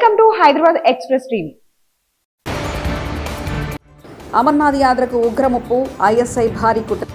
Welcome to Hyderabad express TV Amarnath యాత్రకు ఉగ్రముప్పు ISI భారీ కుట్ర.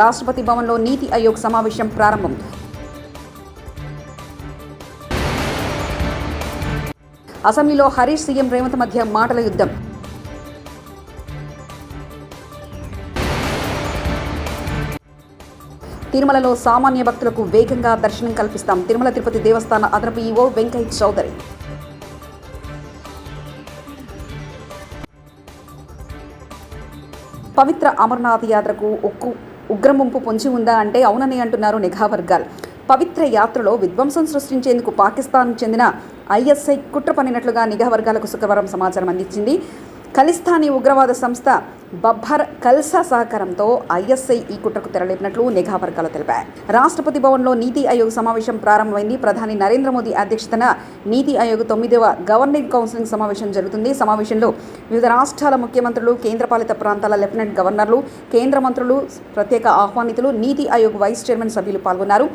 రాష్ట్రపతి భవన్లో నీతి ఆయోగ్ సమావేశం ప్రారంభం. అసెంబ్లీలో హరీష్ సీఎం రేవంత్ మధ్య మాటల యుద్ధం. తిరుమలలో సామాన్య భక్తులకు వేగంగా దర్శనం కల్పిస్తాం. తిరుమల తిరుపతి దేవస్థాన అదనపు ఈవో వెంకయ్య చౌదరి. పవిత్ర అమర్నాథ్ యాత్రకు ఉక్కు ఉగ్రముంపు పొంచి ఉందా అంటే అవునని అంటున్నారు నిఘా వర్గాలు. పవిత్ర యాత్రలో విధ్వంసం సృష్టించేందుకు పాకిస్తాన్ చెందిన ఐఎస్ఐ కుట్ర పనినట్లుగా నిఘా వర్గాలకు శుక్రవారం సమాచారం అందించింది. ఖలిస్తానీ ఉగ్రవాద సంస్థ బబ్బర్ కల్సా సహకారంతో ఐఎస్ఐ ఈ కుట్రకు తెరలేపినట్లు నిఘా వర్గాలు తెలిపాయి. రాష్ట్రపతి భవన్లో నీతి ఆయోగ్ సమావేశం ప్రారంభమైంది. ప్రధాని నరేంద్ర మోదీ అధ్యక్షతన నీతి ఆయోగ్ తొమ్మిదవ గవర్నింగ్ కౌన్సిలింగ్ సమావేశం జరుగుతుంది. సమావేశంలో వివిధ రాష్ట్రాల ముఖ్యమంత్రులు కేంద్రపాలిత ప్రాంతాల లెఫ్టినెంట్ గవర్నర్లు కేంద్ర మంత్రులు ప్రత్యేక ఆహ్వానితులు నీతి ఆయోగ్ వైస్ చైర్మన్ సభ్యులు పాల్గొన్నారు.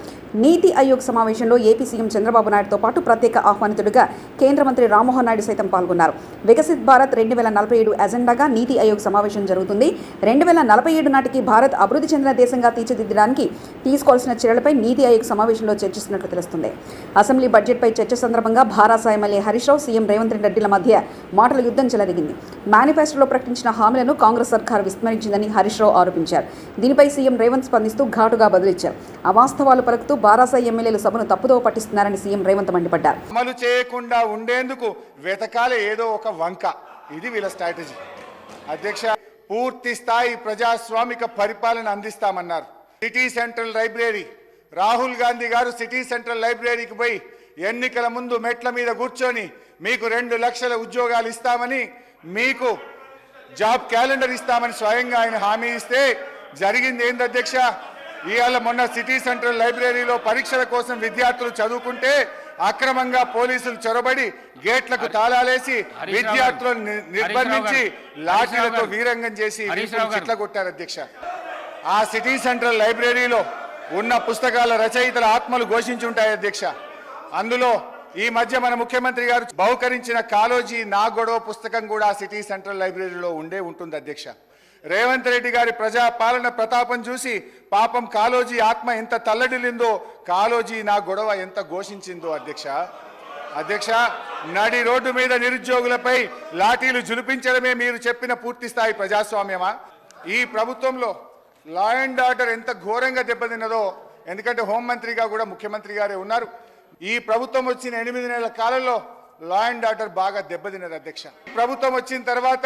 నీతి ఆయోగ్ సమావేశంలో ఏపీ సీఎం చంద్రబాబు నాయుడుతో పాటు ప్రత్యేక ఆహ్వానితుడిగా కేంద్ర మంత్రి రామ్మోహన్ నాయుడు సైతం పాల్గొన్నారు. వికసిత్ భారత్ రెండు వేల నలభై ఏడు ఎజెండాగా నీతి ఆయోగ్ సమావేశం జరుగుతుంది. రెండు వేల నలభై ఏడు నాటికి భారత్ అభివృద్ధి చెందిన దేశంగా తీర్చిదిద్దడానికి తీసుకోవాల్సిన చర్యలపై నీతి ఆయోగ్ సమావేశంలో చర్చిస్తున్నట్లు తెలుస్తుంది. అసెంబ్లీ బడ్జెట్పై చర్చ సందర్భంగా భారాస ఎమ్మెల్యే హరీష్ రావు సీఎం రేవంత్ రెడ్డిల మధ్య మాటల యుద్ధం చెలరిగింది. మేనిఫెస్టోలో ప్రకటించిన హామీలను కాంగ్రెస్ సర్కార్ విస్మరించిందని హరీష్ రావు ఆరోపించారు. దీనిపై సీఎం రేవంత్ స్పందిస్తూ ఘాటుగా బదులిచ్చారు. అవాస్తవాలు పలుకుతూ బారాస ఎమ్మెల్యేలు సభను తప్పుదో పట్టిస్తున్నారని సీఎం రేవంత్ మండిపడ్డారు. అమలు చేయకుండా ఉండేందుకు వెతకాలి ఏదో ఒక వంక. ఇది వీళ్ళ స్ట్రాటజీ. అధ్యక్ష పూర్తి స్థాయి ప్రజాస్వామిక పరిపాలన అందిస్తామన్నారు. City central library Rahul Gandhi garu city central లైబ్రరీకి పోయి ఎన్నికల ముందు మెట్ల మీద కూర్చొని మీకు రెండు లక్షల ఉద్యోగాలు ఇస్తామని మీకు జాబ్ క్యాలెండర్ ఇస్తామని స్వయంగా ఆయన హామీ ఇస్తే జరిగింది ఏంది అధ్యక్ష? ఇవాళ మొన్న సిటీ సెంట్రల్ లైబ్రరీలో పరీక్షల కోసం విద్యార్థులు చదువుకుంటే అక్రమంగా పోలీసులు చొరబడి గేట్లకు తాళాలేసి విద్యార్థులను. నిర్బంధించి లాఠీలతో. వీరంగం చేసి. చిట్ల కొట్టారు అధ్యక్ష ఆ సిటీ సెంట్రల్ లైబ్రరీలో ఉన్న పుస్తకాల రచయితల ఆత్మలు ఘోషించి ఉంటాయి అధ్యక్ష అందులో ఈ మధ్య మన ముఖ్యమంత్రి గారు బహుకరించిన కాలోజీ నా గొడవ పుస్తకం కూడా సిటీ సెంట్రల్ లైబ్రరీలో ఉండే ఉంటుంది అధ్యక్ష రేవంత్ రెడ్డి గారి ప్రజా పాలన ప్రతాపం చూసి పాపం కాలోజీ ఆత్మ ఎంత తల్లడిల్లిందో కాలోజీ నా గొడవ ఎంత ఘోషించిందో అధ్యక్ష. అధ్యక్ష నడి రోడ్డు మీద నిరుద్యోగులపై లాఠీలు జులిపించడమే మీరు చెప్పిన పూర్తి స్థాయి ప్రజాస్వామ్యమా? ఈ ప్రభుత్వంలో లా అండ్ ఆర్డర్ ఎంత ఘోరంగా దెబ్బతిన్నదో ఎందుకంటే హోంమంత్రిగా కూడా ముఖ్యమంత్రి గారే ఉన్నారు. ఈ ప్రభుత్వం వచ్చిన ఎనిమిది నెలల కాలంలో లా అండ్ ఆర్డర్ బాగా దెబ్బతిన్నది అధ్యక్ష. ప్రభుత్వం వచ్చిన తర్వాత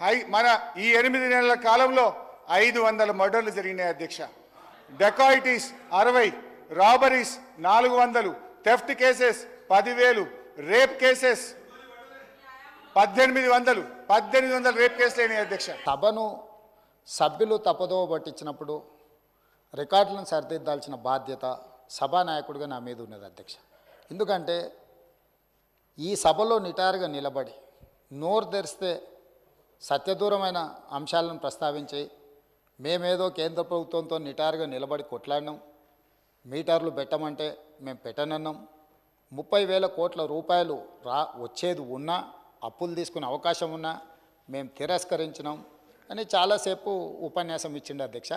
హై మన ఈ ఎనిమిది నెలల కాలంలో ఐదు వందల మర్డర్లు జరిగినాయి అధ్యక్ష. డెకాయిటీస్ అరవై రాబరీస్ నాలుగు వందలు థెఫ్ట్ కేసెస్ పదివేలు రేప్ కేసెస్ పద్దెనిమిది వందలు పద్దెనిమిది వందల రేప్ కేసులు అయినాయి అధ్యక్ష. సభను సభ్యులు తప్పదో పట్టించినప్పుడు రికార్డులను సరిదిద్దాల్సిన బాధ్యత సభానాయకుడిగా నా మీద ఉన్నది అధ్యక్ష. ఎందుకంటే ఈ సభలో నిటారుగా నిలబడి నోరు తెరిస్తే సత్యదూరమైన అంశాలను ప్రస్తావించి మేమేదో కేంద్ర ప్రభుత్వంతో నిటారుగా నిలబడి కొట్లాడినాం. మీటర్లు పెట్టమంటే మేము పెట్టనన్నాం. ముప్పై వేల కోట్ల రూపాయలు రా వచ్చేది ఉన్నా అప్పులు తీసుకునే అవకాశం ఉన్నా మేము తిరస్కరించినాం అని చాలాసేపు ఉపన్యాసం ఇచ్చిండు అధ్యక్ష.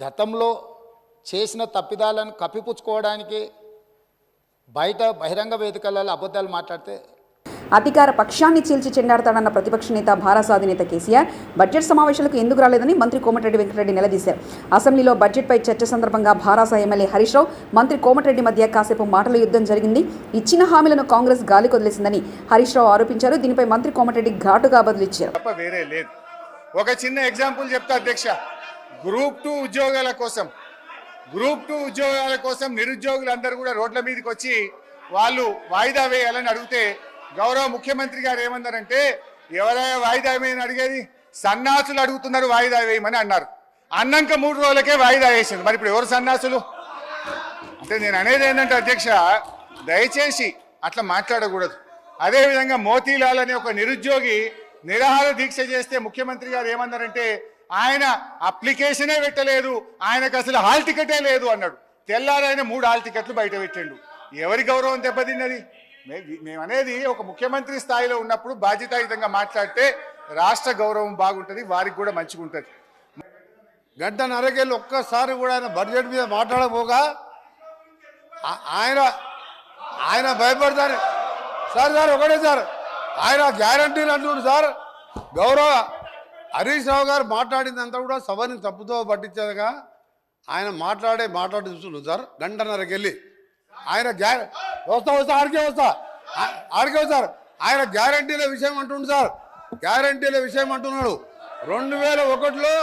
గతంలో చేసిన తప్పిదాలను కప్పిపుచ్చుకోవడానికి బయట బహిరంగ వేదికలలో అబద్ధాలు మాట్లాడితే అధికార పక్షాన్ని చీల్చి చెండాడతాడన్న ప్రతిపక్ష నేత భారత అధినేత కేసీఆర్. బడ్జెట్ సమావేశాలకు ఎందుకు రాలేదని మంత్రి కోమటిరెడ్డి వెంకటరెడ్డి నిలదీశారు. అసెంబ్లీలో బడ్జెట్పై చర్చ సందర్భంగా భారాస ఎమ్మెల్యే హరీష్ రావు మంత్రి కోమటిరెడ్డి మధ్య కాసేపు మాటల యుద్ధం జరిగింది. ఇచ్చిన హామీలను కాంగ్రెస్ గాలి కొదిలేసిందని హరీష్ రావు ఆరోపించారు. దీనిపై మంత్రి కోమటిరెడ్డి ఘాటుగా బదులిచ్చారు. తప్ప వేరే లేదు. ఒక చిన్న ఎగ్జాంపుల్ చెప్తా అధ్యక్ష. గ్రూప్ టూ ఉద్యోగాల కోసం గ్రూప్ టూ ఉద్యోగాల కోసం నిరుద్యోగులందరూ కూడా రోడ్ల మీదకి వచ్చి వాళ్ళు వాయిదా వేయాలని అడిగితే గౌరవ ముఖ్యమంత్రి గారు ఏమన్నారంటే ఎవరైనా వాయిదా వేయని అడిగేది సన్నాసులు అడుగుతున్నారు వాయిదా వేయమని అన్నారు. అన్నాక మూడు రోజులకే వాయిదా వేసింది. మరి ఇప్పుడు ఎవరు సన్నాసులు? అంటే నేను అనేది ఏంటంటే అధ్యక్ష దయచేసి అట్లా మాట్లాడకూడదు. అదేవిధంగా మోతీలాల్ అనే ఒక నిరుద్యోగి నిరాహార దీక్ష చేస్తే ముఖ్యమంత్రి గారు ఏమన్నారంటే ఆయన అప్లికేషనే పెట్టలేదు ఆయనకు అసలు హాల్ టికెటే లేదు అన్నాడు. తెల్లారైన మూడు హాల్ టికెట్లు బయట పెట్టిండు. ఎవరి గౌరవం దెబ్బతిన్నది? మేమనేది మేము అనేది ఒక ముఖ్యమంత్రి స్థాయిలో ఉన్నప్పుడు బాధ్యతాయుతంగా మాట్లాడితే రాష్ట్ర గౌరవం బాగుంటుంది వారికి కూడా మంచిగా ఉంటుంది. గంట నరకెళ్ళి ఒక్కసారి కూడా ఆయన బడ్జెట్ మీద మాట్లాడబోగా ఆయన ఆయన భయపడతారు. సార్ సార్ ఒకటే సార్ ఆయన గ్యారంటీలు అంటున్నాడు సార్. గౌరవ హరీష్ రావు గారు మాట్లాడిందంతా కూడా సభని తప్పుతో పట్టించేదిగా. ఆయన మాట్లాడే మాట్లాడి చూస్తున్నాడు సార్ గంటన్నరకెళ్ళి ఆయన గ్యా వస్తా వస్తా ఆడికే వస్తా. ఆడికే వస్తారు ఆయన గ్యారంటీల విషయం అంటుండు సార్. గ్యారంటీల విషయం అంటున్నాడు. రెండు వేల ఒకటిలో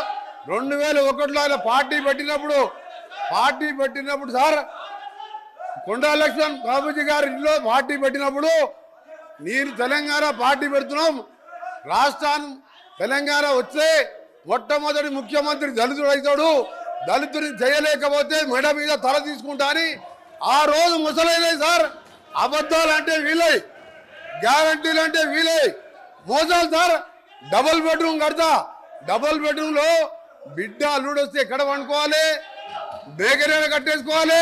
రెండు వేల ఒకటిలో ఆయన పార్టీ పెట్టినప్పుడు పార్టీ పెట్టినప్పుడు సార్ కొండా లక్ష్మణ్ బాబుజీ గారి ఇంట్లో పార్టీ పెట్టినప్పుడు నేను తెలంగాణ పార్టీ పెడుతున్నాం. రాష్ట్రాన్ని తెలంగాణ వస్తే మొట్టమొదటి ముఖ్యమంత్రి దళితుడు అవుతాడు. దళితుడిని చేయలేకపోతే మెడ మీద తల తీసుకుంటా అని ఆ రోజు ముసలైనాయి సార్. అబద్ధాలు అంటే వీలై గ్యారంటీలు అంటే వీలై. మోసాలు సార్ డబుల్ బెడ్రూమ్ కడతా. డబుల్ బెడ్రూమ్లో బిడ్డ అల్లుడు వస్తే ఎక్కడ వండుకోవాలి బేకరీ కట్టేసుకోవాలి?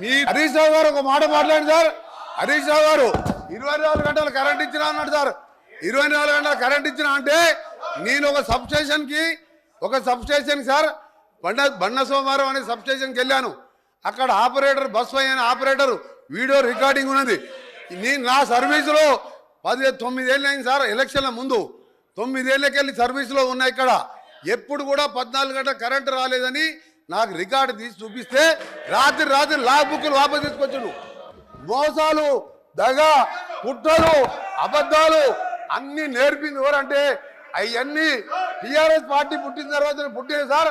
మీ హరీష్ రావు గారు ఒక మాట మాట్లాడి సార్. హరీష్ రావు గారు ఇరవై నాలుగు గంటలు కరెంట్ ఇచ్చినా అన్నాడు సార్. ఇరవై నాలుగు గంటలు కరెంట్ ఇచ్చినా అంటే నేను ఒక సబ్స్టేషన్కి ఒక సబ్స్టేషన్ సార్ బండ బండ సోమవారం అనే సబ్స్టేషన్కి వెళ్ళాను. అక్కడ ఆపరేటర్ బస్ అయిన ఆపరేటర్. వీడియో రికార్డింగ్ ఉన్నది. నేను నా సర్వీసులో పది తొమ్మిదేళ్ళు అయింది సార్ ఎలక్షన్ల ముందు. తొమ్మిదేళ్ళకెళ్ళి సర్వీసులో ఉన్నా ఇక్కడ. ఎప్పుడు కూడా పద్నాలుగు గంటల కరెంటు రాలేదని నాకు రికార్డు తీసి చూపిస్తే రాత్రి రాత్రి లా బుక్లు వాపసు తీసుకొచ్చాడు. మోసాలు దగ కుట్రలు అబద్ధాలు అన్నీ నేర్పింది ఎవరంటే అవన్నీ టీఆర్ఎస్ పార్టీ పుట్టిన తర్వాత పుట్టింది sir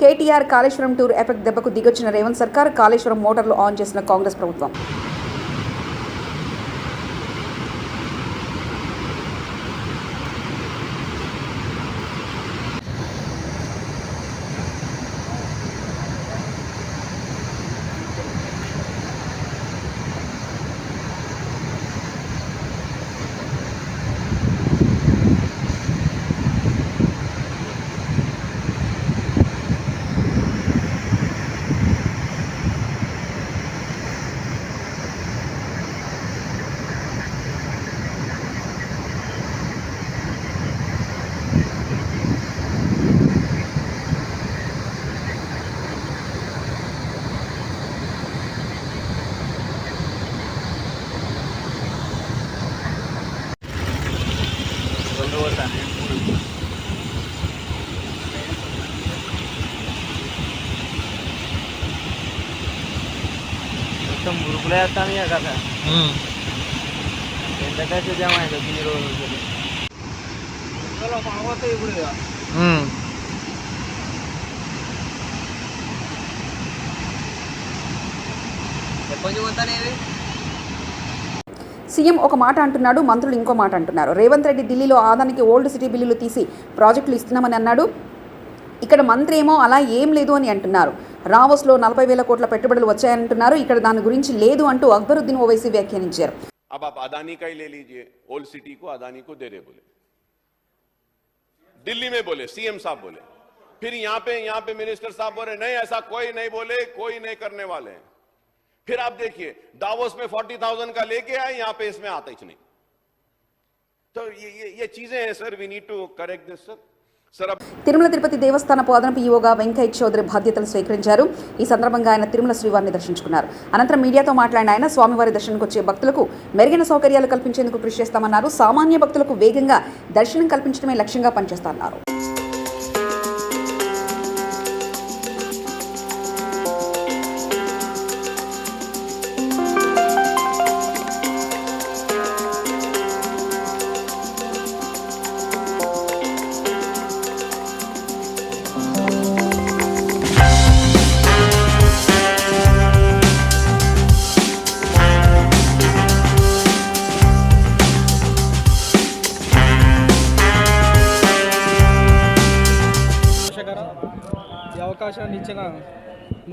KTR Kaleshwaram tour effect దెబ్బకు దిగొచ్చిన రేవంత్ సర్కార్ కాళేశ్వరం మోటార్లు ఆన్ చేసిన కాంగ్రెస్ ప్రభుత్వం. మొత్తం మురుకులే వేస్తాను ఇక కథ. ఎంత ఖర్చు ఈ రోజు ఇప్పుడు ఎప్పటి పోతానేవి సీఎం ఒక మాట అంటున్నాడు మంత్రులు ఇంకో మాట అంటున్నారు. రేవంత్ రెడ్డి ఢిల్లీలో ఆదానికి ఓల్డ్ సిటీ బిల్లులు తీసి ప్రాజెక్టులు ఇస్తున్నామని అన్నాడు. ఇక్కడ మంత్రి ఏమో అలా ఏం లేదు అని అంటున్నారు. రావోస్లో నలభై వేల కోట్ల పెట్టుబడులు వచ్చాయంటున్నారు ఇక్కడ దాని గురించి లేదు అంటూ అక్బరుద్దీన్ ఓవైసీ వ్యాఖ్యానించారు अब आप अदानी का ही ले लीजिए ओल्ड सिटी को अदानी को दे रहे बोले दिल्ली में बोले सीएम साहब बोले फिर यहां पे यहां पे मिनिस्टर साहब बोले नहीं ऐसा कोई नहीं बोले कोई नहीं करने वाले हैं फिर आप देखिए दावोस में फोर्टी थाउजेंड का लेके आए यहां पे इसमें आता ही नहीं तो ये ये, ये चीजें हैं sir we need to correct this sir sir अब Tirumala Tirupati దేవస్థానపు అదనపు ఈవోగా వెంకయ్య చౌదరి బాధ్యతలు స్వీకరించారు. ఈ సందర్భంగా ఆయన తిరుమల శ్రీవారిని దర్శించుకున్నారు. అనంతరం మీడియాతో మాట్లాడిన ఆయన స్వామివారి దర్శనంకు వచ్చే భక్తులకు మెరుగైన సౌకర్యాలు కల్పించేందుకు కృషి చేస్తామన్నారు. సామాన్య భక్తులకు వేగంగా దర్శనం కల్పించడమే లక్ష్యంగా పనిచేస్తామన్నారు.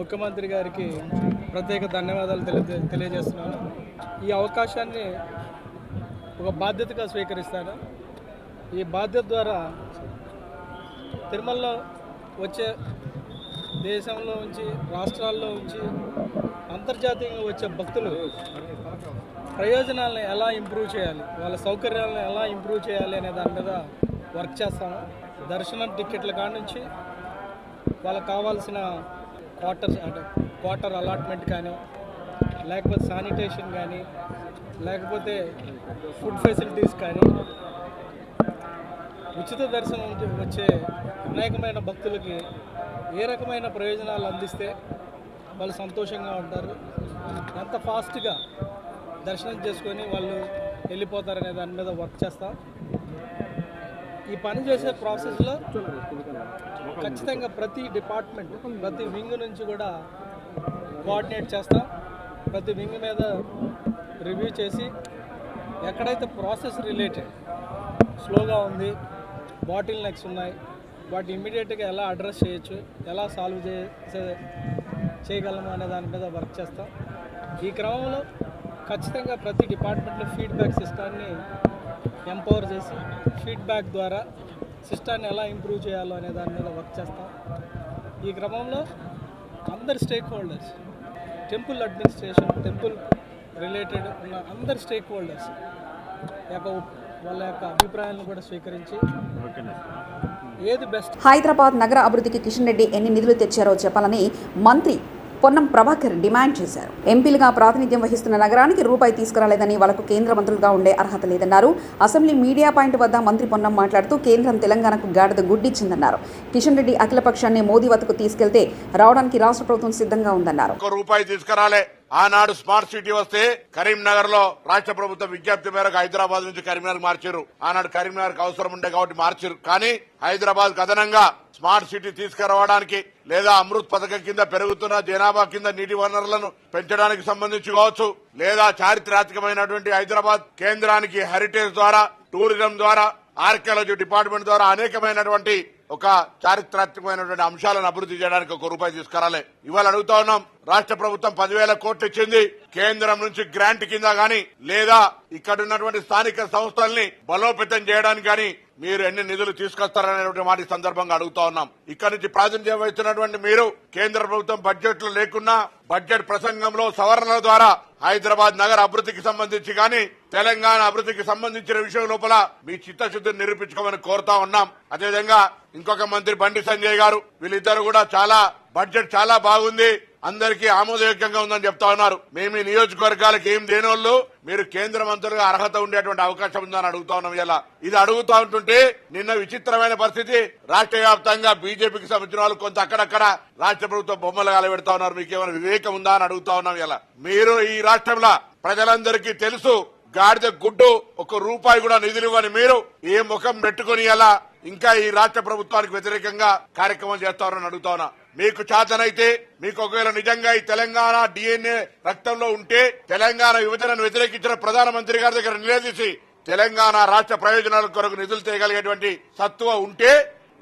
ముఖ్యమంత్రి గారికి ప్రత్యేక ధన్యవాదాలు తెలియ తెలియజేస్తున్నాను. ఈ అవకాశాన్ని ఒక బాధ్యతగా స్వీకరిస్తాను. ఈ బాధ్యత ద్వారా తిరుమలలో వచ్చే దేశంలో ఉంచి రాష్ట్రాల్లో ఉంచి అంతర్జాతీయంగా వచ్చే భక్తులు ప్రయోజనాలను ఎలా ఇంప్రూవ్ చేయాలి వాళ్ళ సౌకర్యాలను ఎలా ఇంప్రూవ్ చేయాలి అనే దాని మీద వర్క్ చేస్తాము దర్శనం టిక్కెట్ల కాడ నుంచి వాళ్ళకి కావాల్సిన క్వార్టర్ అంటే క్వార్టర్ అలాట్మెంట్ కానీ లేకపోతే శానిటేషన్ కానీ లేకపోతే ఫుడ్ ఫెసిలిటీస్ కానీ ఉచిత దర్శనం వచ్చే అనేకమైన భక్తులకి ఏ రకమైన ప్రయోజనాలు అందిస్తే వాళ్ళు సంతోషంగా ఉంటారు. ఎంత ఫాస్ట్గా దర్శనం చేసుకొని వాళ్ళు వెళ్ళిపోతారనే దాని మీద వర్క్ చేస్తాం. ఈ పని చేసే ప్రాసెస్లో ఖచ్చితంగా ప్రతి డిపార్ట్మెంట్ ప్రతి వింగ్ నుంచి కూడా కోఆర్డినేట్ చేస్తాం ప్రతి వింగ్ మీద రివ్యూ చేసి ఎక్కడైతే ప్రాసెస్ రిలేటెడ్ స్లోగా ఉంది బాటిల్ నెక్స్ ఉన్నాయి వాటి ఇమ్మీడియట్గా ఎలా అడ్రస్ చేయొచ్చు ఎలా సాల్వ్ చే చేయగలము అనే దాని మీద వర్క్ చేస్తాం. ఈ క్రమంలో ఖచ్చితంగా ప్రతి డిపార్ట్మెంట్లో ఫీడ్బ్యాక్ సిస్టాన్ని ఎంపవర్ చేసి ఫీడ్బ్యాక్ ద్వారా సిస్టాన్ని ఎలా ఇంప్రూవ్ చేయాలో అనే దాని మీద వర్క్ చేస్తాం. ఈ క్రమంలో అందరి stakeholders temple administration temple related ఉన్న అందరి స్టేక్ హోల్డర్స్ యొక్క వాళ్ళ యొక్క అభిప్రాయాలను కూడా స్వీకరించి ఏది బెస్ట్ హైదరాబాద్ నగర అభివృద్ధికి కిషన్ రెడ్డి ఎన్ని నిధులు తెచ్చారో చెప్పాలని మంత్రి పొన్నం ప్రభాకర్ డిమాండ్ చేశారు. ఎంపీలుగా ప్రాతినిధ్యం వహిస్తున్న నగరానికి రూపాయి తీసుకురాలేదని వాళ్ళకు కేంద్ర మంత్రులుగా ఉండే అర్హత లేదన్నారు. అసెంబ్లీ మీడియా పాయింట్ వద్ద మంత్రి పొన్నం మాట్లాడుతూ కేంద్రం తెలంగాణకు గాడిద గుడ్డిచ్చిందన్నారు. కిషన్ రెడ్డి అఖిలపక్షాన్ని మోదీ వద్దకు తీసుకెళ్తే రావడానికి రాష్ట్ర ప్రభుత్వం సిద్ధంగా ఉందన్నారు. రూపాయి తీసుకురాలే. ఆనాడు స్మార్ట్ సిటీ వస్తే కరీంనగర్లో రాష్ట్ర ప్రభుత్వం విజ్ఞప్తి మేరకు హైదరాబాద్ నుంచి కరీంనగర్ మార్చారు. ఆనాడు కరీంనగర్ అవసరం ఉండే కాబట్టి మార్చారు. కానీ హైదరాబాద్ కథనంగా స్మార్ట్ సిటీ తీసుకురావడానికి లేదా అమృత్ పథకం కింద పెరుగుతున్న జనాభా కింద నీటి వనరులను పెంచడానికి సంబంధించి కావచ్చు లేదా చారిత్రాత్మకమైనటువంటి హైదరాబాద్ కేంద్రానికి హెరిటేజ్ ద్వారా టూరిజం ద్వారా ఆర్కియాలజీ డిపార్ట్మెంట్ ద్వారా అనేకమైనటువంటి ఒక చారిత్రాత్మకమైనటువంటి అంశాలను అభివృద్ధి చేయడానికి ఒక రూపాయి తీసుకురాలే. ఇవాళ అడుగుతా ఉన్నాం రాష్ట్ర ప్రభుత్వం పదివేల కోట్లు ఇచ్చింది. కేంద్రం నుంచి గ్రాంట్ కింద గాని లేదా ఇక్కడ ఉన్నటువంటి స్థానిక సంస్థల్ని బలోపేతం చేయడానికి గాని మీరు ఎన్ని నిధులు తీసుకొస్తారనేటువంటి మాట సందర్భంగా అడుగుతా ఉన్నాం. ఇక్కడ నుంచి ప్రాతినిధ్యం వహిస్తున్నటువంటి మీరు కేంద్ర ప్రభుత్వం బడ్జెట్లో లేకున్నా బడ్జెట్ ప్రసంగంలో సవరణల ద్వారా హైదరాబాద్ నగర అభివృద్ధికి సంబంధించి గాని తెలంగాణ అభివృద్ధికి సంబంధించిన విషయం లోపల మీ చిత్తశుద్ధిని నిరూపించుకోమని కోరుతా ఉన్నాం. అదేవిధంగా ఇంకొక మంత్రి బండి సంజయ్ గారు వీళ్ళిద్దరు కూడా చాలా బడ్జెట్ చాలా బాగుంది. అందరికీ ఆమోదయోగ్యంగా ఉందని చెప్తా ఉన్నారు. మేము ఈ నియోజకవర్గాలకు ఏం దేనోళ్ళు మీరు కేంద్ర మంత్రులుగా అర్హత ఉండేటువంటి అవకాశం ఉందని అడుగుతా ఉన్నాం ఇలా. ఇది అడుగుతా ఉంటుంటే నిన్న విచిత్రమైన పరిస్థితి. రాష్ట్ర వ్యాప్తంగా బీజేపీకి సంబంధించిన వాళ్ళు కొంత అక్కడక్కడ రాష్ట్ర ప్రభుత్వం బొమ్మలు కాలబెడతా ఉన్నారు. మీకు ఏమైనా వివేకం ఉందా అని అడుగుతా ఉన్నాం ఇలా. మీరు ఈ రాష్ట్రంలో ప్రజలందరికీ తెలుసు గాడిద గుడ్డు ఒక రూపాయి కూడా నిధులు ఇవ్వని మీరు ఏ ముఖం పెట్టుకుని ఎలా ఇంకా ఈ రాష్ట్ర ప్రభుత్వానికి వ్యతిరేకంగా కార్యక్రమం చేస్తారని అడుగుతానా మీకు చేతనైతే మీకు ఒకవేళ నిజంగా ఈ తెలంగాణ డిఎన్ఏ రక్తంలో ఉంటే తెలంగాణ విభజనను వ్యతిరేకించిన ప్రధానమంత్రి గారి దగ్గర నిలదీసి తెలంగాణ రాష్ట్ర ప్రయోజనాల కొరకు నిధులు చేయగలిగేటువంటి సత్తువ ఉంటే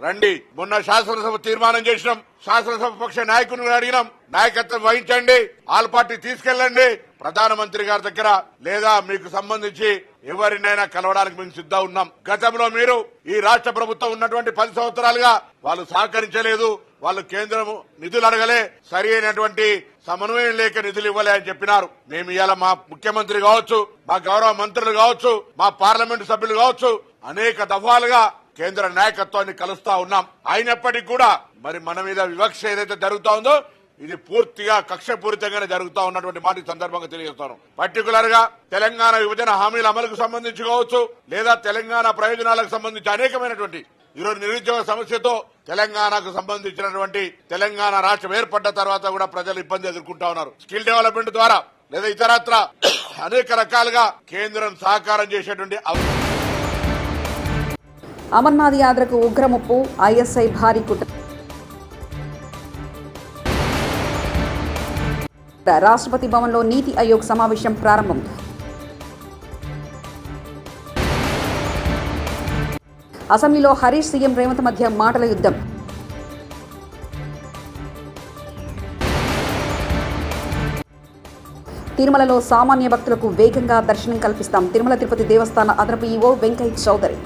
రండి. మొన్న శాసనసభ తీర్మానం చేసినాం. శాసనసభ పక్ష నాయకుని అడిగినాం. నాయకత్వం వహించండి. ఆల్ పార్టీ తీసుకెళ్ళండి. ప్రధానమంత్రి గారి దగ్గర లేదా మీకు సంబంధించి ఎవరినైనా కలవడానికి మేము సిద్ధంగా ఉన్నాం. గతంలో మీరు ఈ రాష్ట్ర ప్రభుత్వం ఉన్నటువంటి పది సంవత్సరాలుగా వాళ్ళు సహకరించలేదు వాళ్ళు కేంద్రం నిధులు అడగలే సరి అయినటువంటి సమన్వయం లేక నిధులు ఇవ్వలే అని చెప్పినారు. మేము ఇవాళ మా ముఖ్యమంత్రి కావచ్చు మా గౌరవ మంత్రులు కావచ్చు మా పార్లమెంటు సభ్యులు కావచ్చు అనేక దఫాలుగా కేంద్ర నాయకత్వాన్ని కలుస్తా ఉన్నాం. అయినప్పటికీ కూడా మరి మన మీద వివక్ష ఏదైతే జరుగుతా ఉందో ఇది పూర్తిగా కక్షపూరితంగానే జరుగుతూ ఉన్నటువంటి మాట సందర్భంగా తెలియజేస్తాను. పర్టికులర్గా తెలంగాణ విభజన హామీల అమలుకు సంబంధించి కావచ్చు లేదా తెలంగాణ ప్రయోజనాలకు సంబంధించి అనేకమైనటువంటి ఈరోజు నిరుద్యోగ సమస్యతో తెలంగాణకు సంబంధించినటువంటి తెలంగాణ రాష్ట్రం ఏర్పడ్డ తర్వాత కూడా ప్రజలు ఇబ్బంది ఎదుర్కొంటా ఉన్నారు. స్కిల్ డెవలప్మెంట్ ద్వారా లేదా ఇతరత్ర అనేక రకాలుగా కేంద్రం సహకారం చేసేటువంటి అవ- అమర్నాథ్ యాత్రకు ఉగ్రముప్పు ఐఎస్ఐ భారీ కుట్ర. రాష్ట్రపతి భవన్లో నీతి ఆయోగ్ సమావేశం ప్రారంభం. అసెంబ్లీలో హరీష్ సీఎం రేవంత్ మధ్య మాటల యుద్ధం. తిరుమలలో సామాన్య భక్తులకు వేగంగా దర్శనం కల్పిస్తాం. తిరుమల తిరుపతి దేవస్థాన అదనపు ఈవో వెంకయ్య చౌదరి.